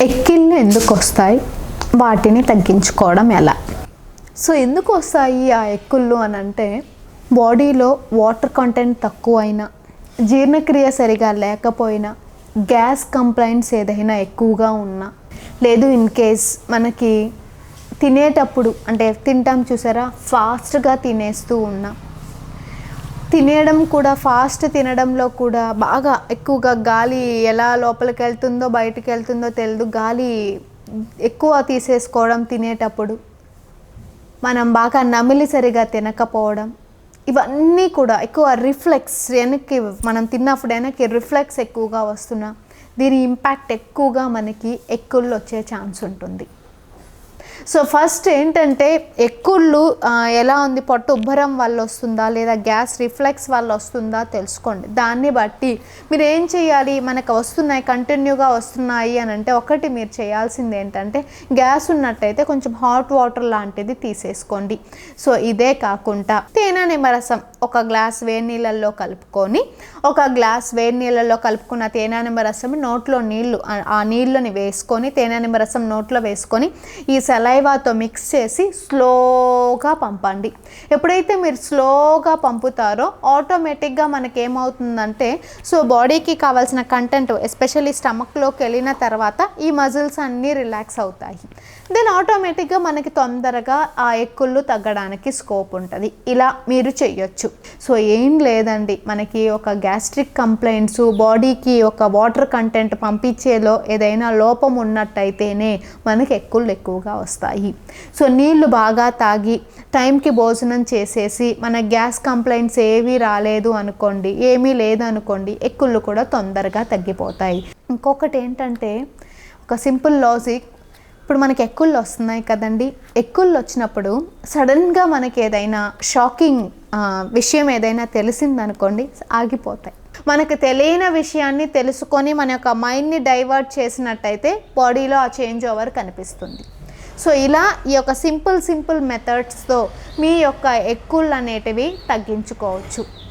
ఎక్కిళ్ళు ఎందుకు వస్తాయి? వాటిని తగ్గించుకోవడం ఎలా? సో ఎందుకు వస్తాయి ఆ ఎక్కుళ్ళు అని అంటే బాడీలో వాటర్ కంటెంట్ తక్కువైనా జీర్ణక్రియ సరిగా లేకపోయినా గ్యాస్ కంప్లైంట్స్ ఏదైనా ఎక్కువగా ఉన్నా లేదు ఇన్ కేస్ మనకి తినేటప్పుడు అంటే తింటాం చూసారా? ఫాస్ట్గా తినేస్తూ ఉన్నా తినేయడం కూడా ఫాస్ట్ తినడంలో కూడా బాగా ఎక్కువగా గాలి ఎలా లోపలికి వెళ్తుందో బయటికి వెళ్తుందో తెలియదు గాలి ఎక్కువ తీసేసుకోవడం తినేటప్పుడు మనం బాగా నమిలి సరిగా తినకపోవడం ఇవన్నీ కూడా ఎక్కువ రిఫ్లెక్స్ వెనక్కి మనం తిన్నప్పుడు వెనక్కి రిఫ్లెక్స్ ఎక్కువగా వస్తున్నా దీని ఇంపాక్ట్ ఎక్కువగా మనకి ఎక్కువలో వచ్చే ఛాన్స్ ఉంటుంది. సో ఫస్ట్ ఏంటంటే ఎక్కుళ్ళు ఎలా ఉంది? పొట్ట ఉబ్బరం వల్ల వస్తుందా? లేదా గ్యాస్ రిఫ్లెక్స్ వల్ల వస్తుందా? తెలుసుకోండి. దాన్ని బట్టి మీరు ఏం చేయాలి? మనకు వస్తున్నాయి కంటిన్యూగా వస్తున్నాయి అని అంటే ఒకటి మీరు చేయాల్సింది ఏంటంటే గ్యాస్ ఉన్నట్టయితే కొంచెం హాట్ వాటర్ లాంటిది తీసేసుకోండి. సో ఇదే కాకుండా తేనె నిమ్మరసం ఒక గ్లాస్ వేడి నీళ్ళల్లో కలుపుకొని ఒక గ్లాస్ వేడి నీళ్ళల్లో కలుపుకున్న తేనె నిమ్మరసం నోట్లో నీళ్ళు ఆ- నీళ్ళని వేసుకొని తేనె నిమ్మరసం నోట్లో వేసుకొని ఈ సెల సలైవాతో మిక్స్ చేసి స్లో స్లోగా పంపండి. ఎప్పుడైతే మీరు స్లోగా పంపుతారో ఆటోమేటిక్గా మనకి ఏమవుతుందంటే సో బాడీకి కావాల్సిన కంటెంట్ ఎస్పెషల్లీ స్టమక్లోకి వెళ్ళిన తర్వాత ఈ మజిల్స్ అన్నీ రిలాక్స్ అవుతాయి. దెన్ ఆటోమేటిక్గా మనకి తొందరగా ఆ ఎక్కుళ్ళు తగ్గడానికి స్కోప్ ఉంటుంది. ఇలా మీరు చేయొచ్చు సో ఏం లేదండి. మనకి ఒక గ్యాస్ట్రిక్ కంప్లైంట్స్ బాడీకి ఒక వాటర్ కంటెంట్ పంపించేలో ఏదైనా లోపం ఉన్నట్టయితేనే మనకి ఎక్కుళ్ళు ఎక్కువగా వస్తాయి. సో నీళ్ళు బాగా తాగి టైంకి భోజనం చేసేసి మన గ్యాస్ కంప్లైంట్స్ ఏవీ రాలేదు అనుకోండి ఏమీ లేదు అనుకోండి ఎక్కుళ్ళు కూడా తొందరగా తగ్గిపోతాయి. ఇంకొకటి ఏంటంటే ఒక సింపుల్ లాజిక్ ఇప్పుడు మనకి ఎక్కుళ్ళు వస్తున్నాయి కదండి. ఎక్కుళ్ళు వచ్చినప్పుడు సడన్గా మనకి ఏదైనా షాకింగ్ విషయం ఏదైనా తెలిసిందనుకోండి ఆగిపోతాయి. మనకు తెలియని విషయాన్ని తెలుసుకొని మన యొక్క మైండ్ని డైవర్ట్ చేసినట్టయితే బాడీలో ఆ చేంజ్ ఓవర్ కనిపిస్తుంది. సో ఇలా ఈ యొక్క సింపుల్ సింపుల్ మెథడ్స్తో మీ యొక్క ఎక్కువలు అనేటివి తగ్గించుకోవచ్చు.